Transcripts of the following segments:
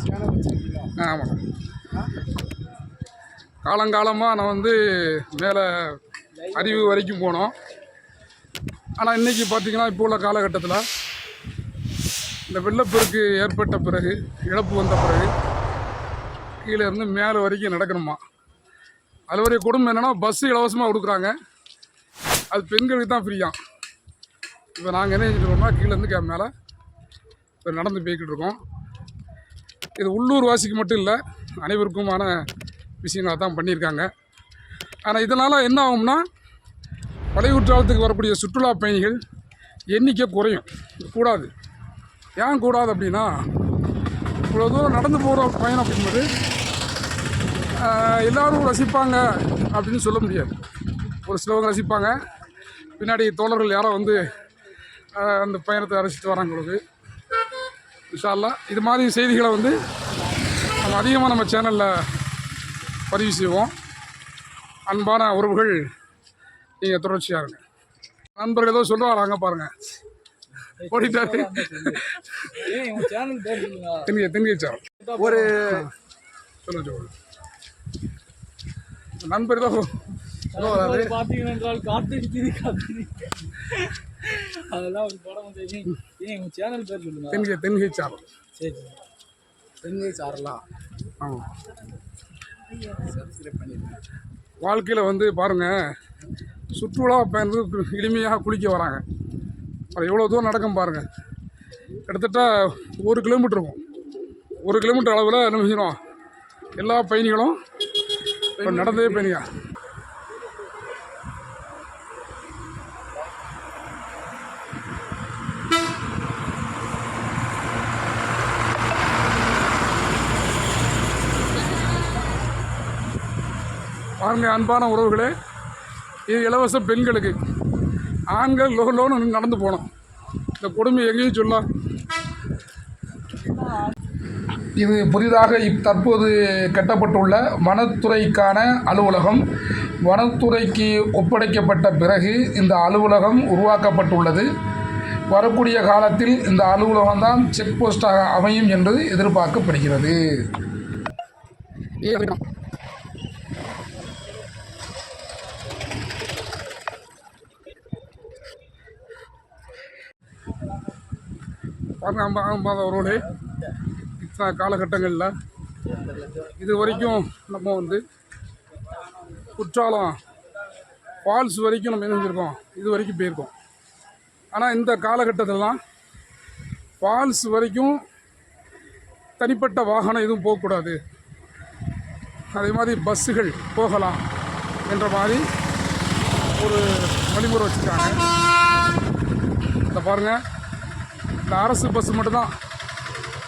வச்சுருக்கீங்களா ஆமாம் காலங்காலமாக நான் வந்து மேலே அறிவு வரைக்கும் போனோம். ஆனால் இன்றைக்கி பார்த்தீங்கன்னா இப்போ உள்ள காலகட்டத்தில் இந்த வெள்ளப்பெருக்கு ஏற்பட்ட பிறகு இழப்பு வந்த பிறகு கீழே இருந்து மேலே வரைக்கும் நடக்கணுமா? அது வரைய குடும்பம் என்னென்னா பஸ்ஸு இலவசமாக கொடுக்குறாங்க. அது பெண்களுக்கு தான் ஃப்ரீயாக இப்போ நாங்கள் என்ன செஞ்சுருக்கோம்னா கீழேருந்து கே மேலே இப்போ நடந்து போய்கிட்டு இருக்கோம். இது உள்ளூர் வாசிக்கு மட்டும் இல்லை அனைவருக்குமான விஷயங்களை தான் பண்ணியிருக்காங்க. ஆனால் இதனால் என்ன ஆகும்னா பழையூற்றாலத்துக்கு வரக்கூடிய சுற்றுலா பயணிகள் எண்ணிக்கை குறையும். கூடாது. ஏன் கூடாது அப்படின்னா இவ்வளோ தூரம் நடந்து போகிற பயணம் அப்படிங்கும்போது எல்லோரும் ரசிப்பாங்க அப்படின்னு சொல்ல முடியாது. ஒரு சிலவங்க ரசிப்பாங்க. பின்னாடி தோழர்கள் யாரோ வந்து அந்த பயணத்தை ரசித்து வராங்க உங்களுக்கு இது மாதிரி செய்திகளை வந்து நம்ம அதிகமாக நம்ம சேனலில் பதிவு செய்வோம். அன்பான உறவுகள் நீங்கள் தொடர்ச்சியாக இருங்க. நண்பர்கள் ஏதோ சொல்லுவாராங்க பாருங்கள் ஓடிட்டாரு சேனல் தென்கை சார் ஒரு சொல்லுங்க சொல்லுங்க நண்பர் ஏதோ பார்த்தீங்கன்னா என்றால் அதெல்லாம் ஒரு படம் வந்து சேனல் பேர் சொல்லுங்க. சரி. பெண்கள் சாரலாம். ஆமாம் சப்ஸ்கிரைப் பண்ணிடுங்க. வாழ்க்கையில் வந்து பாருங்கள் சுற்றுலா பயணிகள் எளிமையாக குளிக்க வராங்க. அது எவ்வளோ தூரம் நடக்கும் பாருங்கள் கிட்டத்தட்ட ஒரு கிலோமீட்டர் இருக்கும். ஒரு கிலோமீட்டர் அளவில் என்ன செஞ்சிடும் எல்லா பயணிகளும் இப்போ நடந்தே பயணிங்க பாருங்க அன்பான உறவுகளே இது இலவச பெண்களுக்கு ஆண்கள் லோ லோன்னு நடந்து போனோம். இந்த கொடுமை எங்கேயும் சொல்லலாம் இது புதிதாக இப் தற்போது கட்டப்பட்டுள்ள வனத்துறைக்கான அலுவலகம். வனத்துறைக்கு ஒப்படைக்கப்பட்ட பிறகு இந்த அலுவலகம் உருவாக்கப்பட்டுள்ளது. வரக்கூடிய காலத்தில் இந்த அலுவலகம்தான் செக் போஸ்டாக அமையும் என்று எதிர்பார்க்கப்படுகிறது. பாருங்க அம்பா அம்பாத ரோடு. இத்தனை காலகட்டங்களில். இது வரைக்கும் நம்ம வந்து குற்றாலம் ஃபால்ஸ் வரைக்கும் நம்ம இணைஞ்சிருக்கோம் இது வரைக்கும் போயிருக்கோம். ஆனால் இந்த காலகட்டத்திலலாம் ஃபால்ஸ் வரைக்கும் தனிப்பட்ட வாகனம் எதுவும் போகக்கூடாது. அதே மாதிரி பஸ்ஸுகள் போகலாம் என்ற மாதிரி ஒரு வழிமுறை வச்சுருக்காங்க. இந்த பாருங்கள் இந்த அரசு பஸ் மட்டும்தான்.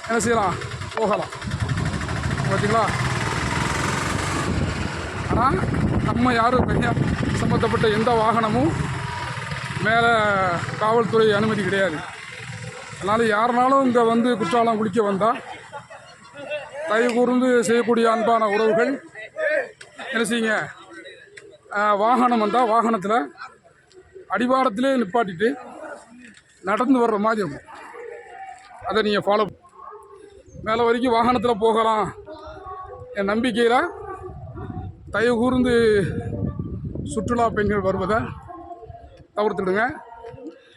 என்ன செய்யலாம்? போகலாம். பார்த்தீங்களா ஆனால் நம்ம யாரும் தனியாக சம்மந்தப்பட்ட எந்த வாகனமும் மேலே காவல்துறை அனுமதி கிடையாது. அதனால் யாருனாலும் இங்கே வந்து குற்றாலம் குளிக்க வந்தால் தயவு கூர்ந்து செய்யக்கூடிய அன்பான உறவுகள் என்ன செய்யுங்க? வாகனம் வந்தால் வாகனத்தில் அடிவாரத்திலே நிப்பாட்டிட்டு நடந்து வர்ற மாதிரி இருக்கும். அதை நீங்கள் ஃபாலோ மேலே வரைக்கும் வாகனத்தில் போகலாம். என் நம்பிக்கையில் தயவு கூர்ந்து சுற்றுலா பெண்கள் வருவதை தவிர்த்துடுங்க.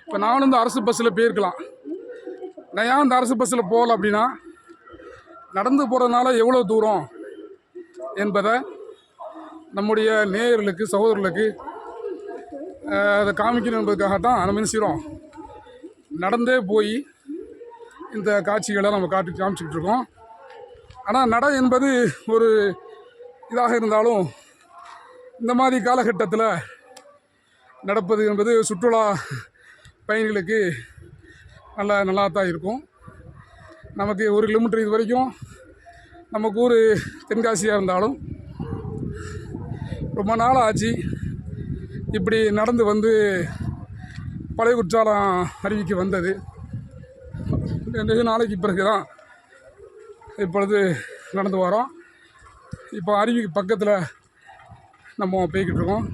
இப்போ நானும் இந்த அரசு பஸ்ஸில் போயிருக்கலாம். நான் ஏன் இந்த அரசு பஸ்ஸில் போகல அப்படின்னா நடந்து போகிறதுனால எவ்வளோ தூரம் என்பதை நம்முடைய நேயர்களுக்கு சகோதரர்களுக்கு அதை காமிக்கணும் என்பதுக்காக தான் நம்ம என்ன செய்கிறோம் நடந்தே போய் இந்த காட்சிகளை நம்ம காட்டி காமிச்சிக்கிட்டு இருக்கோம். ஆனால் நட என்பது ஒரு இதாக இருந்தாலும் இந்த மாதிரி காலகட்டத்தில் நடப்பது என்பது சுற்றுலா பயணிகளுக்கு நல்ல நல்லா தான் இருக்கும். நமக்கு ஒரு கிலோமீட்டர் இது வரைக்கும் நமக்கு ஊர் தென்காசியாக இருந்தாலும் ரொம்ப நாள் ஆச்சு. இப்படி நடந்து வந்து பழைய குற்றாலம் அருவிக்கு வந்தது. ரெண்டு நாளைக்கு பிறகு தான் இப்பொழுது நடந்து வரோம். இப்போ அருவிக்கு பக்கத்தில் நம்ம போய்கிட்டு இருக்கோம்.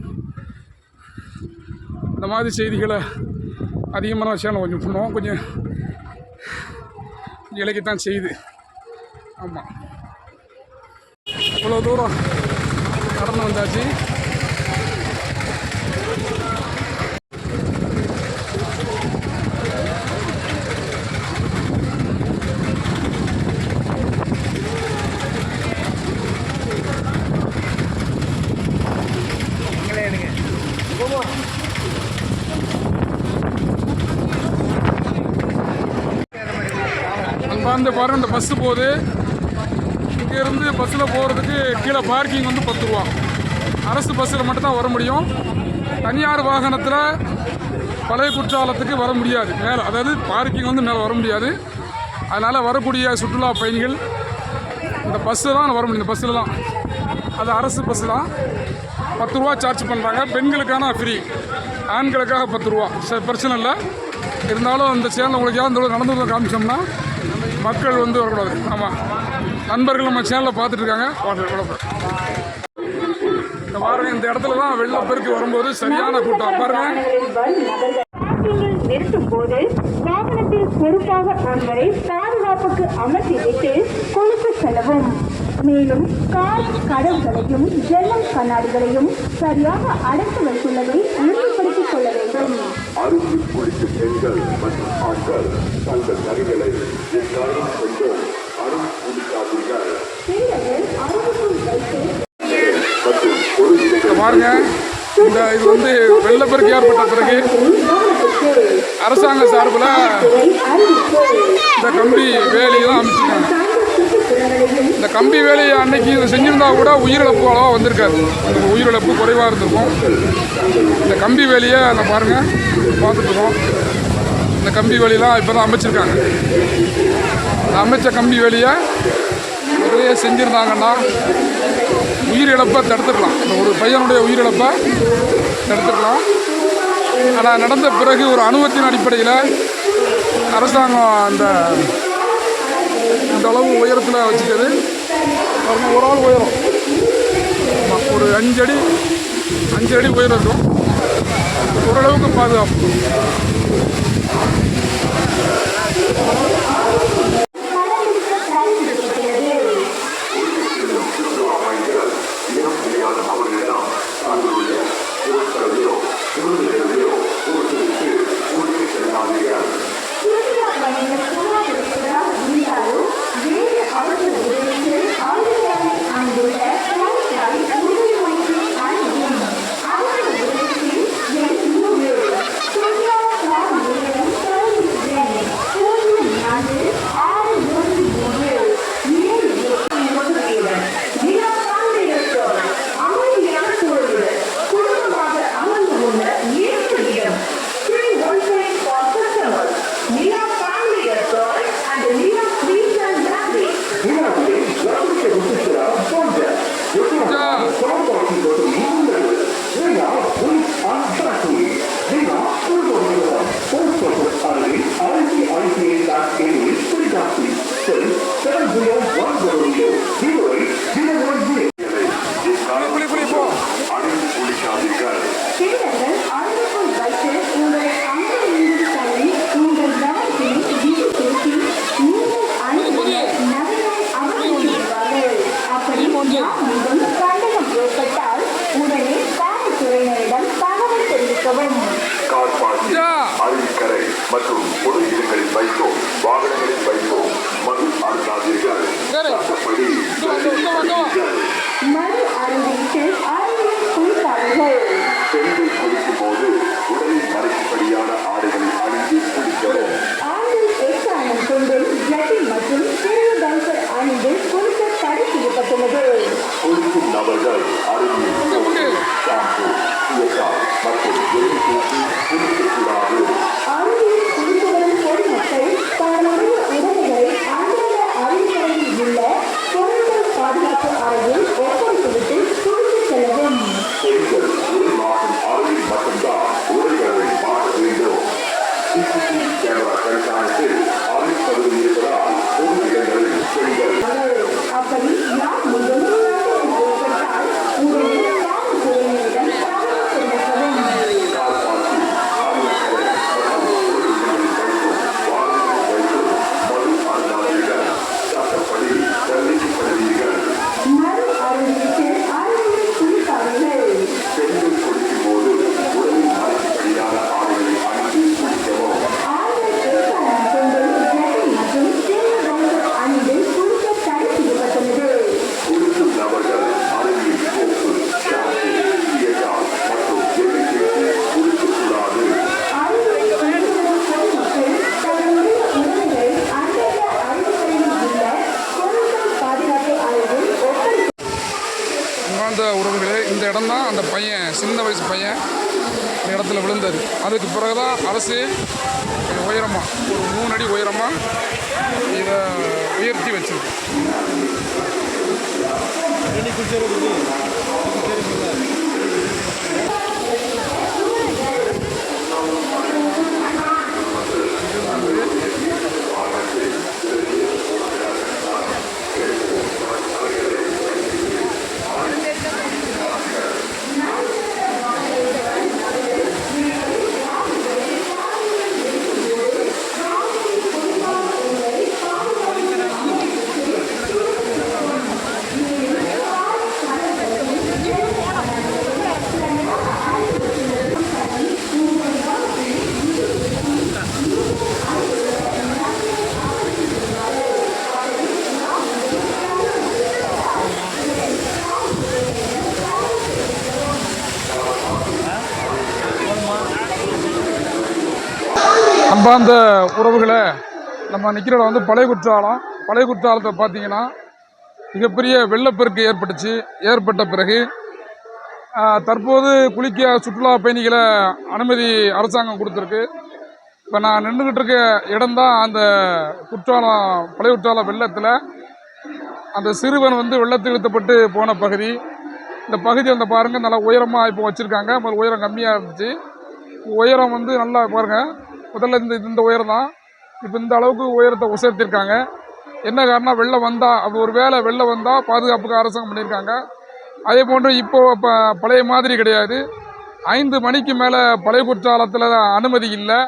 இந்த மாதிரி செய்திகளை அதிகமான சேனல் கொஞ்சம் பண்ணுவோம். கொஞ்சம் இலக்கித்தான் செய்யுது. ஆமாம் இவ்வளோ தூரம் நடந்து வந்தாச்சு. வந்து பாருங்க இந்த பஸ்ஸு போகுது. இங்கேருந்து பஸ்ஸில் போகிறதுக்கு கீழே பார்க்கிங் வந்து பத்து ரூபா. அரசு பஸ்ஸில் மட்டும்தான் வர முடியும். தனியார் வாகனத்தில் பழைய குற்றாலத்துக்கு வர முடியாது. மேலே அதாவது பார்க்கிங் வந்து மேலே வர முடியாது. அதனால் வரக்கூடிய சுற்றுலா பயணிகள் இந்த பஸ்ஸு தான் வர முடியும். இந்த பஸ்ஸில் தான். அது அரசு பஸ்ஸு தான். பத்து ரூபா சார்ஜ் பண்ணுறாங்க பெண்களுக்கான ஃப்ரீ ஆண்களுக்காக பத்து ரூபா. சரி பிரச்சனை இல்லை. இருந்தாலும் இந்த சேனலில் உங்களுக்கு ஏதாவது நடந்து காமிச்சோம்னா மக்கள் வந்து வரக்கூடாது ஆமாம் நண்பர்கள் நம்ம சேனலில் பார்த்துட்டு இருக்காங்க இந்த பாருங்க இந்த இடத்துல தான் வெள்ளப்பெருக்கு வரும்போது சரியான கூட்டம். பாருங்க. நிறுத்தும் போது வாகனத்தில் பொறுப்பாக ஒருவரை பாதுகாப்புக்கு அமர்த்தி விட்டு கொழுப்பு செல்லவும். மேலும் கார் கதவுகளையும் ஜன்னல் கண்ணாடிகளையும் சரியாக அடைத்து வைத்துள்ளதை உறுதிப்படுத்திக் கொள்ள வேண்டும். அருகி குளித்த பெண்கள் மற்றும் ஆண்கள் தங்கள் நகைகளை எக்காரணம் கொண்டு அருள் குடிக்காதீர்கள் பாருங்க. இந்த இது வந்து வெள்ளப்பெருக்கு ஏற்பட்ட பிறகு அரசாங்க சார்பில் இந்த கம்பி வேலையெல்லாம் அமைச்சிருக்காங்க இந்த கம்பி வேலையை அன்னைக்கு இதை செஞ்சிருந்தா கூட உயிரிழப்பு அளவாக வந்திருக்காது அந்த உயிரிழப்பு குறைவாக இருந்திருக்கும். இந்த கம்பி வேலியை அதை பாருங்கள் பார்த்துட்ருக்கோம் இந்த கம்பி வேலையெல்லாம் இப்போ தான் அமைச்சிருக்காங்க. இந்த அமைச்ச கம்பி வேலியை முதலையே செஞ்சுருந்தாங்கன்னா உயிரிழப்பை தடுத்துக்கலாம். இந்த ஒரு பையனுடைய உயிரிழப்பை தடுத்துக்கலாம். ஆனால் நடந்த பிறகு ஒரு அனுபவத்தின் அடிப்படையில் அரசாங்கம் அந்த இந்த அளவு உயரத்தில் வச்சுக்கிறது பாருங்க ஒரு ஆள் உயரம். ஒரு அஞ்சடி அஞ்சடி உயரம் இருக்கும். ஓரளவுக்கு பாதுகாப்பு. அதுக்கு பிறகு தான் அரசு அன்பார்ந்த உறவுகளை நம்ம நிற்கிற வந்து பழைய குற்றாலம். பழைய குற்றாலத்தை பார்த்தீங்கன்னா மிகப்பெரிய வெள்ளப்பெருக்கு ஏற்பட்டுச்சு. ஏற்பட்ட பிறகு தற்போது குளிக்க சுற்றுலா பயணிகளை அனுமதி அரசாங்கம் கொடுத்துருக்கு. இப்போ நான் நின்றுக்கிட்டு இருக்க இடம்தான் அந்த குற்றாலம் பழைய குற்றாலம் வெள்ளத்தில். அந்த சிறுவன் வந்து வெள்ளத்தில் இழுத்தப்பட்டு போன பகுதி. இந்த பகுதி அந்த பாருங்கள் நல்லா உயரமாக இப்போ வச்சுருக்காங்க. முதல்ல உயரம் கம்மியாக இருந்துச்சு. உயரம் வந்து நல்லா பாருங்கள் முதல்ல இந்த இந்த உயரம் தான் இப்போ இந்த அளவுக்கு உயரத்தை உசர்த்திருக்காங்க. என்ன காரணம் வெள்ளம் வந்தால் அப்படி ஒரு வேளை வெள்ளம் வந்தால் பாதுகாப்புக்கு அரசாங்கம் பண்ணியிருக்காங்க. அதே போன்று இப்போது இப்போ பழைய மாதிரி கிடையாது. ஐந்து மணிக்கு மேலே பழைய குற்றாலத்தில் அனுமதி இல்லை.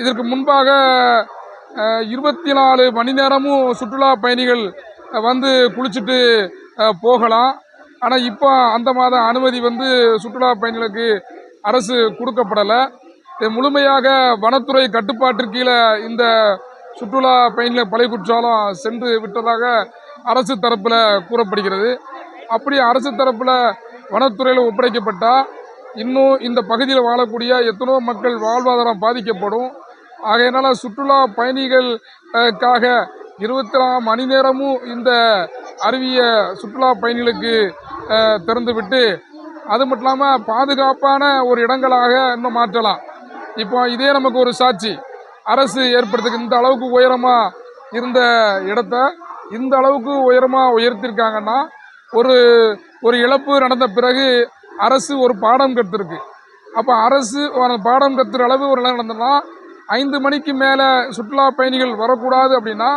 இதற்கு முன்பாக இருபத்தி நாலு மணி நேரமும் சுற்றுலா பயணிகள் வந்து குளிச்சுட்டு போகலாம். ஆனால் இப்போ அந்த மாத அனுமதி வந்து சுற்றுலா பயணிகளுக்கு அரசு கொடுக்கப்படலை. முழுமையாக வனத்துறை கட்டுப்பாட்டிற்கு கீழே இந்த சுற்றுலா பயணிகள் பழைய குற்றாலம் சென்று விட்டதாக அரசு தரப்பில் கூறப்படுகிறது. அப்படி அரசு தரப்பில் வனத்துறையில் ஒப்படைக்கப்பட்டால் இன்னும் இந்த பகுதியில் வாழக்கூடிய எத்தனோ மக்கள் வாழ்வாதாரம் பாதிக்கப்படும். ஆகையினால சுற்றுலா பயணிகளுக்காக இருபத்தி நாலு மணி நேரமும் இந்த அருவியை சுற்றுலா பயணிகளுக்கு திறந்துவிட்டு அது மட்டும் இல்லாமல் பாதுகாப்பான ஒரு இடங்களாக இன்னும் மாற்றலாம். இப்போ இதே நமக்கு ஒரு சாட்சி. அரசு ஏற்படுத்துக்கு இந்த அளவுக்கு உயரமாக இருந்த இடத்த இந்த அளவுக்கு உயரமாக உயர்த்திருக்காங்கன்னா ஒரு ஒரு இழப்பு நடந்த பிறகு அரசு ஒரு பாடம் கற்றுருக்கு அப்போ அரசு பாடம் கற்றுற அளவு ஒரு நிலை நடந்ததுன்னா ஐந்து மணிக்கு மேலே சுற்றுலா பயணிகள் வரக்கூடாது அப்படின்னா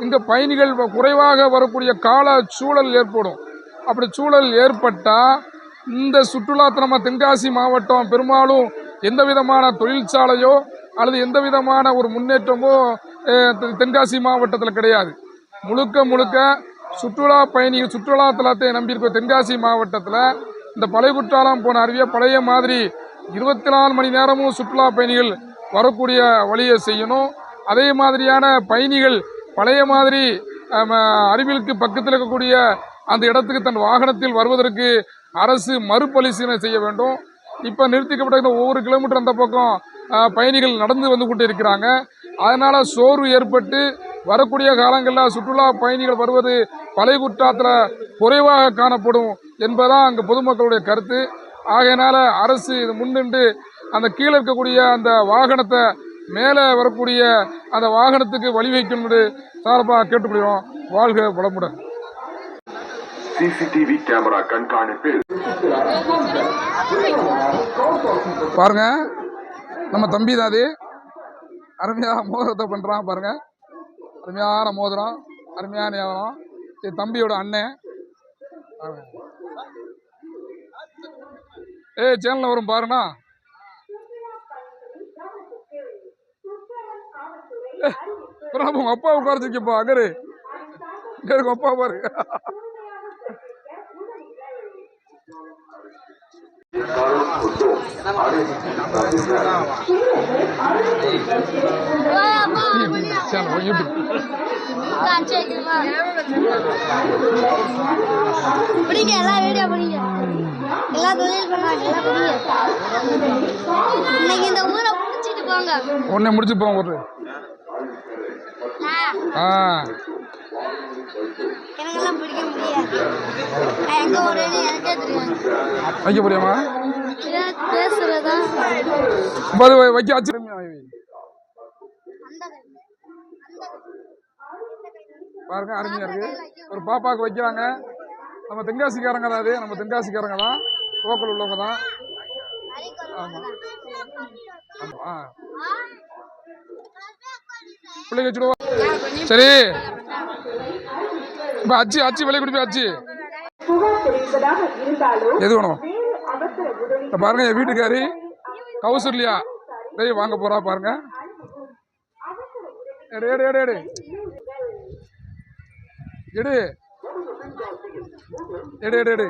இந்த பயணிகள் குறைவாக வரக்கூடிய கால சூழல் ஏற்படும். அப்படி சூழல் ஏற்பட்டால் இந்த சுற்றுலா நம்ம தென்காசி மாவட்டம் பெரும்பாலும் எந்த விதமான தொழிற்சாலையோ அல்லது எந்த விதமான ஒரு முன்னேற்றமோ தென்காசி மாவட்டத்தில் கிடையாது. முழுக்க முழுக்க சுற்றுலா பயணிகள் சுற்றுலா தலத்தை நம்பியிருக்க தென்காசி மாவட்டத்தில் இந்த பழைய குற்றாலம் போன அருவியை பழைய மாதிரி இருபத்தி நாலு மணி நேரமும் சுற்றுலா பயணிகள் வரக்கூடிய வழியை செய்யணும். அதே மாதிரியான பயணிகள் பழைய மாதிரி அருவிகளுக்கு பக்கத்தில் இருக்கக்கூடிய அந்த இடத்துக்கு தன் வாகனத்தில் வருவதற்கு அரசு மறுபரிசீலனை செய்ய வேண்டும். இப்போ நிறுத்திக்கப்பட்ட இந்த ஒவ்வொரு கிலோமீட்டர் அந்த பக்கம் பயணிகள் நடந்து வந்து கொண்டு இருக்கிறாங்க அதனால் சோர்வு ஏற்பட்டு வரக்கூடிய காலங்களில் சுற்றுலா பயணிகள் வருவது பழைய குற்றாத்தில் குறைவாக காணப்படும் என்பதுதான் அங்கே பொதுமக்களுடைய கருத்து. ஆகையினால அரசு இது முன்னின்று அந்த கீழே இருக்கக்கூடிய அந்த வாகனத்தை மேலே வரக்கூடிய அந்த வாகனத்துக்கு வழி வைக்கணும் சார்பாக கேட்டுக்கொள்கிறோம். வாழ்க வளமுடன். சிசிடிவி கேமரா கண்காணிப்பில். பாருங்க. நம்ம தம்பி தான் அது அருமையாக மோதிரத்தை பண்ணுறான் பாருங்க. அருமையான மோதிரம் அருமையான வியாபாரம் இது தம்பியோட அண்ணன் ஏ ஏய் சேனலில் வரும் பாருண்ணா. அப்புறம் உங்க அப்பா உட்காரச்சிக்கப்பா அங்கரு இங்க இருக்கு அப்பா பாரு. பிடிங்க எல்லாம் வீடியோ பிடிங்க எல்லாம் தொழில் பண்ணாங்க எல்லாம் பிடிங்க இன்னைக்கு இந்த ஊரை பிடிச்சிட்டு போங்க. உடனே முடிச்சு போவோம் ஒரு ஆ. ஆ எனக்கெல்லாம் பிடிக்க முடியாது. நான் எங்கே வரேன்னு எனக்கே தெரியாது. வைக்க முடியுமா? வை- வைக்க கை. பாருங்க அருமையா இருக்கு. ஒரு பாப்பாவுக்கு வைக்கிறாங்க. நம்ம தென்காசிக்காரங்க தான் அது. நம்ம தென்காசிக்காரங்க தான். லோக்கல் உள்ளவங்க தான். ஆமாம் ஆ. பிள்ளைங்க வச்சுடுவா. சரி. இப்போ அச்சு அச்சு விலை கொடுப்பி அச்சு? எது வேணும்? இந்த பாருங்க என் வீட்டுக்காரி கௌசல்யா. டேய் வாங்க போறா பாருங்க. எடு எடு எடு எடு. எடு. எடு எடு எடு.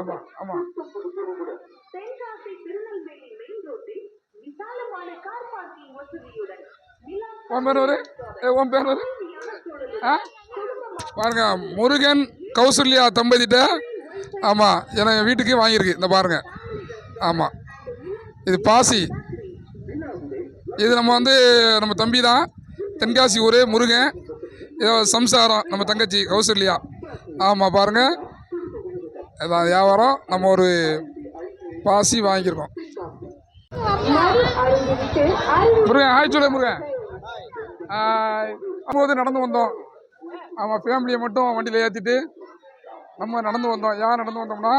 ஆமா ஆமா. உன் பேர் ஒரு ஏ உன் பேர் ஒரு பாருங்க முருகன் கௌசல்யா தம்பதிட்ட ஆமாம் எனக்கு வீட்டுக்கு வாங்கியிருக்கு. இந்த பாருங்க. ஆமாம் இது பாசி. இது நம்ம வந்து நம்ம தம்பி தான் தென்காசி ஊர் முருகன். இதோ சம்சாரம் நம்ம தங்கச்சி கௌசல்யா. ஆமாம் பாருங்க. இதான் வியாபாரம். நம்ம ஒரு பாசி வாங்கியிருக்கோம். முருகன் ஹாய் சொல்லு முருகன். அப்போது நடந்து வந்தோம். அவன் ஃபேமிலியை மட்டும் வண்டியில் ஏற்றிட்டு நம்ம நடந்து வந்தோம். யார் நடந்து வந்தோம்னா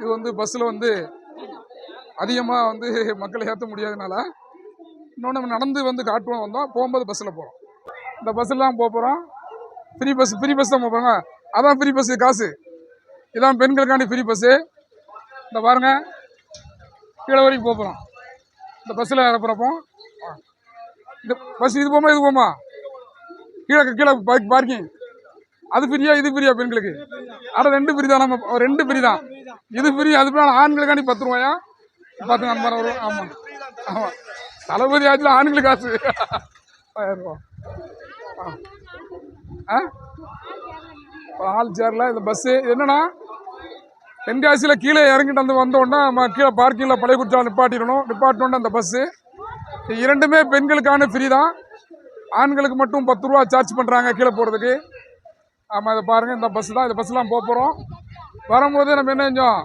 இது வந்து பஸ்ஸில் வந்து அதிகமாக வந்து மக்களை ஏற்ற முடியாதனால இன்னொன்று நம்ம நடந்து வந்து காட்டுவோம் வந்தோம். போகும்போது பஸ்ஸில் போகிறோம் இந்த பஸ்ஸெல்லாம் போக போகிறோம் ஃப்ரீ பஸ் ஃப்ரீ பஸ் தான் போகிறாங்க அதான் ஃப்ரீ பஸ்ஸு காசு. இதான் பெண்களுக்காண்டி ஃப்ரீ பஸ்ஸு இந்த பாருங்க. கீழே வரைக்கும் போக போகிறோம் இந்த பஸ்ஸில் இறப்புறப்போ இந்த பஸ் இது போமா இது போமா கீழே கீழே பைக் பார்க்கிங் அது ஃப்ரீயா இது ஃப்ரீயா பெண்களுக்கு. அட ரெண்டு ஃப்ரீ தான் நம்ம ரெண்டு ஃப்ரீ தான். இது ஃப்ரீ அது ஃப்ரீ ஆண்களுக்காண்டி பத்து ரூபாயா? பத்து நண்பர் வரும் ஆமாம் ஆமாம் தளபதி ஆச்சுல ஆண்களுக்கு காசு. ஆயிரம் ரூபா. ஆ? ஆ? ஆள் சேரில் இந்த பஸ்ஸு என்னன்னா தென்காசியில் கீழே இறங்கிட்டு வந்து வந்தோடனே நம்ம கீழே பார்க்கிங்கில் பழைய குற்றாலம் நிப்பாட்டிடணும். நிப்பாட்டினோடனே அந்த பஸ்ஸு இரண்டுமே பெண்களுக்கான ஃப்ரீ தான். ஆண்களுக்கு மட்டும் பத்து ரூபா சார்ஜ் பண்ணுறாங்க கீழே போகிறதுக்கு ஆமாம் இதை பாருங்கள் இந்த பஸ்ஸு தான் இந்த பஸ்லாம் போக போகிறோம் வரும்போது நம்ம என்ன செஞ்சோம்?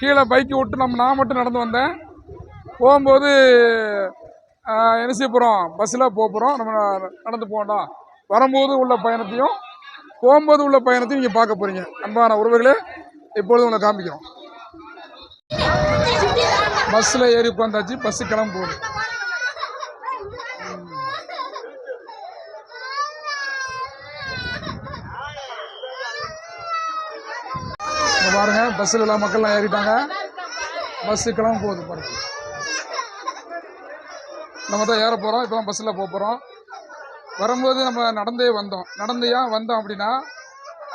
கீழே பைக்கை விட்டு நம்ம நான் மட்டும் நடந்து வந்தேன். போகும்போது என்ன செய்ய போகிறோம் பஸ்ஸில் போக போகிறோம் நம்ம நடந்து போகணும் வரும்போது உள்ள பயணத்தையும் போகும்போது உள்ள பயணத்தையும் நீங்கள் பார்க்க போகிறீங்க அன்பான உறவுகளே இப்பொழுது உங்களை காமிக்கிறோம். பஸ்ஸில் ஏறி உட்காந்தாச்சு பஸ்ஸு கிளம்பு போகுது இங்கே பாருங்க பஸ்ஸில் எல்லாம் மக்கள்லாம் ஏறிட்டாங்க. பஸ்ஸு கிளம்ப போகுது பாருங்க. நம்ம தான் ஏற போகிறோம் இப்போ தான் பஸ்ஸில் போக போகிறோம் வரும்போது நம்ம நடந்தே வந்தோம். நடந்தையா வந்தோம் அப்படின்னா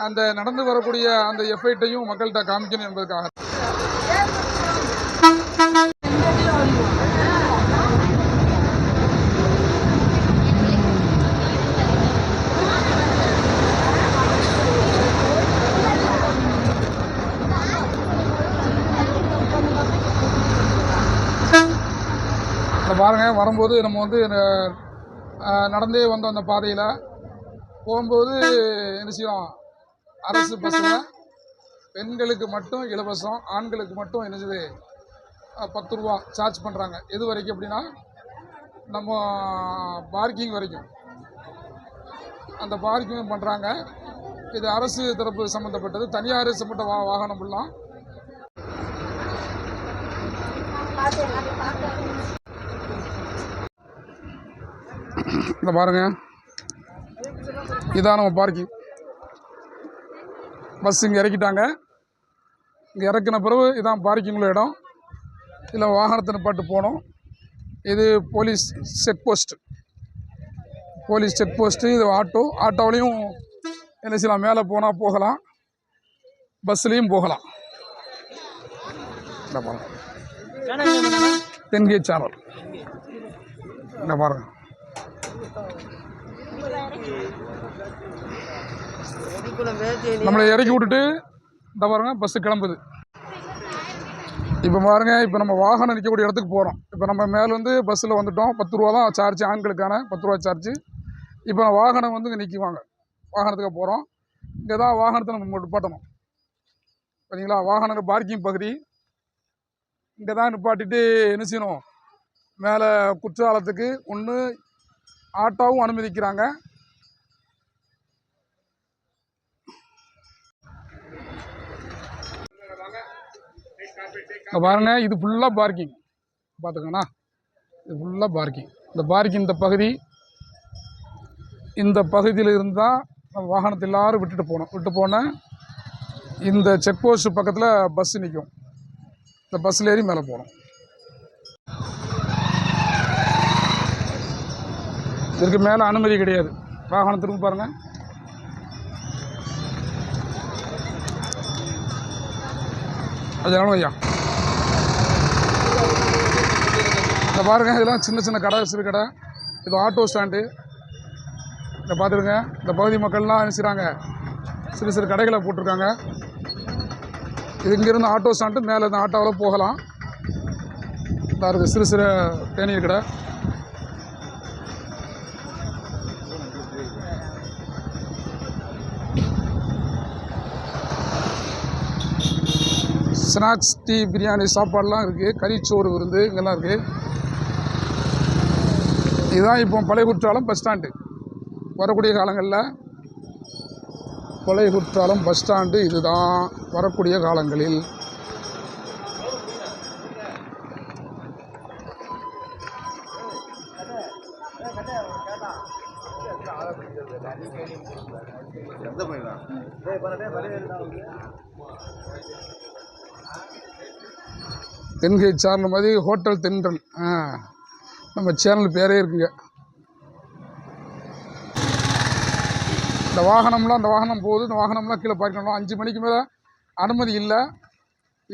அந்த நடந்து வரக்கூடிய அந்த எஃபெக்டையும் மக்கள்கிட்ட காமிக்கணும் என்பதற்காக. பாருங்கள் பாருங்க வரும்போது நம்ம வந்து நடந்தே வந்தோம் அந்த பாதையில் போகும்போது என்ன செய்யும் அரசு பஸ்ஸில் பெண்களுக்கு மட்டும் இலவசம் ஆண்களுக்கு மட்டும் என்ன செய்யுது பத்து ரூபா சார்ஜ் பண்ணுறாங்க எது வரைக்கும் அப்படின்னா நம்ம பார்க்கிங் வரைக்கும். அந்த பார்க்கிங் பண்ணுறாங்க இது அரசு தரப்பு சம்மந்தப்பட்டது தனியார் சம்மந்த வா வாகனம் ஃபுல்லாக இந்த பாருங்க. இதான் நம்ம பார்க்கிங் பஸ் இங்கே இறக்கிட்டாங்க. இங்கே இறக்கின பிறகு இதான் பார்க்கிங் உள்ள இடம். இதில் வாகனத்தை நிப்பாட்டு போனோம். இது police check post police check post auto auto ஆட்டோவிலையும் என்ன செய்யலாம் மேலே போனால் போகலாம். பஸ்லேயும் போகலாம். இந்த பாருங்க. தென்கே சேனல் இந்த பாருங்க. நம்மளை இறக்கி விட்டுட்டு இந்த பாருங்க பஸ்ஸு கிளம்புது. இப்போ பாருங்க இப்போ நம்ம வாகனம் நிற்கக்கூடிய இடத்துக்கு போகிறோம் இப்போ நம்ம மேலேருந்து பஸ்ஸில் வந்துட்டோம். பத்து ரூபா தான் சார்ஜ் ஆண்களுக்கான பத்து ரூபா சார்ஜ் இப்போ வாகனம் வந்து இங்கே நிற்குவாங்க வாகனத்துக்கு போகிறோம் இங்கே தான் வாகனத்தை நம்ம நிப்பாட்டணும். பார்த்தீங்களா வாகன பார்க்கிங் பகுதி. இங்கே தான் நிப்பாட்டிட்டு என்ன செய்யணும்? மேலே குற்றாலத்துக்கு ஒன்று ஆட்டோவும் அனுமதிக்கிறாங்க. இங்க பாருங்க இது ஃபுல்லாக பார்க்கிங் பார்த்துக்கோண்ணா இது ஃபுல்லாக பார்க்கிங் இந்த பார்க்கிங் இந்த பகுதி இந்த பகுதியில் இருந்து தான் நம்ம வாகனத்தை எல்லோரும் விட்டுட்டு போனோம் விட்டு போனால் இந்த செக் போஸ்ட் பக்கத்தில் பஸ் நிற்கும் இந்த பஸ்ஸில் ஏறி மேலே போகணும். இதுக்கு மேலே அனுமதி கிடையாது. வாகனம் திரும்ப பாருங்கள் அது ஐயா. இந்த பாருங்க இதெல்லாம் சின்ன சின்ன கடை சிறு கடை. இது ஆட்டோ ஸ்டாண்டு இதை பார்த்துருங்க இந்த பகுதி மக்கள்லாம் என்ன சிறு சிறு கடைகளை போட்டிருக்காங்க. இது இங்கேருந்து ஆட்டோ ஸ்டாண்டு மேலே இந்த ஆட்டோவில் போகலாம். இந்த இருக்குது சிறு சிறு தேநீர் கடை. ஸ்நாக்ஸ் டீ பிரியாணி சாப்பாடுலாம் இருக்குது கறிச்சோறு விருந்து இங்கெல்லாம் இருக்குது இதுதான் இப்போ பழைய குற்றாலம் பஸ் ஸ்டாண்டு வரக்கூடிய காலங்களில் பழைய குற்றாலம் பஸ் ஸ்டாண்டு இதுதான். வரக்கூடிய காலங்களில் தென்கை சேனல் மாதிரி ஹோட்டல் தென்றல். நம்ம சேனல் பேரே இருக்குங்க. இந்த வாகனம்லாம் இந்த வாகனம் போகுது இந்த வாகனம்லாம் கீழே பார்க்கணும் அஞ்சு மணிக்கு மேலே அனுமதி இல்லை.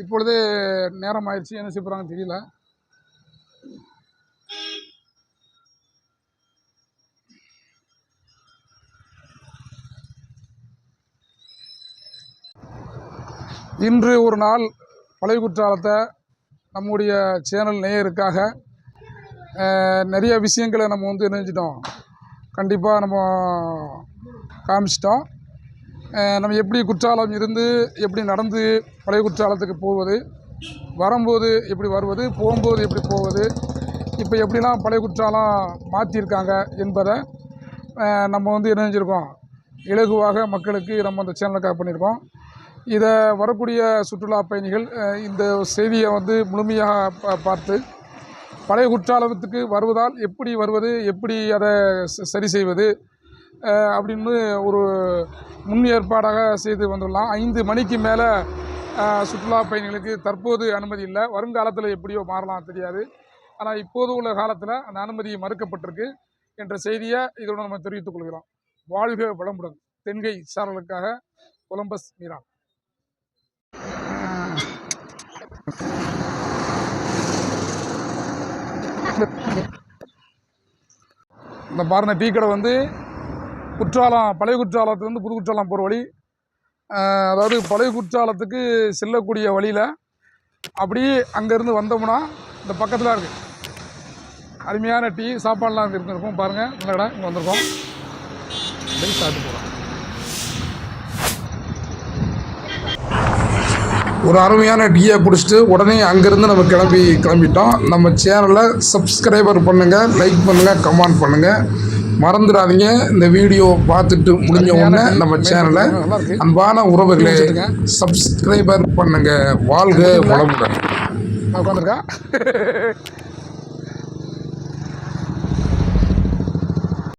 இப்பொழுது நேரம் ஆயிடுச்சு. என்ன செய்ய தெரியல. இன்று ஒரு நாள் பழைய குற்றாலத்தை நம்முடைய சேனல் நேயருக்காக நிறைய விஷயங்களை நம்ம வந்து இணைஞ்சிட்டோம். கண்டிப்பாக நம்ம காமிச்சிட்டோம். நம்ம எப்படி குற்றாலம் இருந்து எப்படி நடந்து பழைய குற்றாலத்துக்கு போவது வரும்போது எப்படி வருவது போகும்போது எப்படி போவது இப்போ எப்படிலாம் பழைய குற்றாலம் மாற்றியிருக்காங்க என்பதை நம்ம வந்து இணைஞ்சிருக்கோம். இலகுவாக மக்களுக்கு நம்ம அந்த சேனலுக்காக பண்ணியிருக்கோம் இதை வரக்கூடிய சுற்றுலா பயணிகள் இந்த செய்தியை வந்து முழுமையாக பார்த்து பழைய குற்றாலத்துக்கு வருவதால் எப்படி வருவது எப்படி அதை சரி செய்வது அப்படின்னு ஒரு முன் ஏற்பாடாக செய்து வந்துடலாம். ஐந்து மணிக்கு மேலே சுற்றுலா பயணிகளுக்கு தற்போது அனுமதி இல்லை. வருங்காலத்தில் எப்படியோ மாறலாம் தெரியாது. ஆனால் இப்போது உள்ள காலத்தில் அந்த அனுமதி மறுக்கப்பட்டிருக்கு என்ற செய்தியை இதோடு நம்ம தெரிவித்துக் கொள்கிறோம். வாழ்க வளமுடன். தென்கை சாரலுக்காக கொலம்பஸ் மீரான். இந்த பாருங்க டீ கடை வந்து குற்றாலம் பழைய குற்றாலத்துலேருந்து புது குற்றாலம் போகிற வழி. அதாவது பழைய குற்றாலத்துக்கு செல்லக்கூடிய வழியில் அப்படியே அங்கேருந்து வந்தோம்னா இந்த பக்கத்தில் இருக்குது அருமையான டீ சாப்பாடுலாம் அங்கே பாருங்கள் நல்ல இடம் இங்கே வந்திருக்கோம். அப்படியே சாப்பிட்டு போகிறோம் ஒரு அருமையான டீயை குடிச்சிட்டு உடனே அங்கேருந்து நம்ம கிளம்பி கிளம்பிட்டோம். நம்ம சேனலை சப்ஸ்கிரைபர் பண்ணுங்கள் லைக் பண்ணுங்கள் கமெண்ட் பண்ணுங்கள் மறந்துடாதீங்க. இந்த வீடியோ பார்த்துட்டு முடிஞ்ச உடனே நம்ம சேனலை அன்பான உறவுகளே சப்ஸ்கிரைபர் பண்ணுங்கள் வாழ்க வளமுடன். உட்காந்துருக்கா?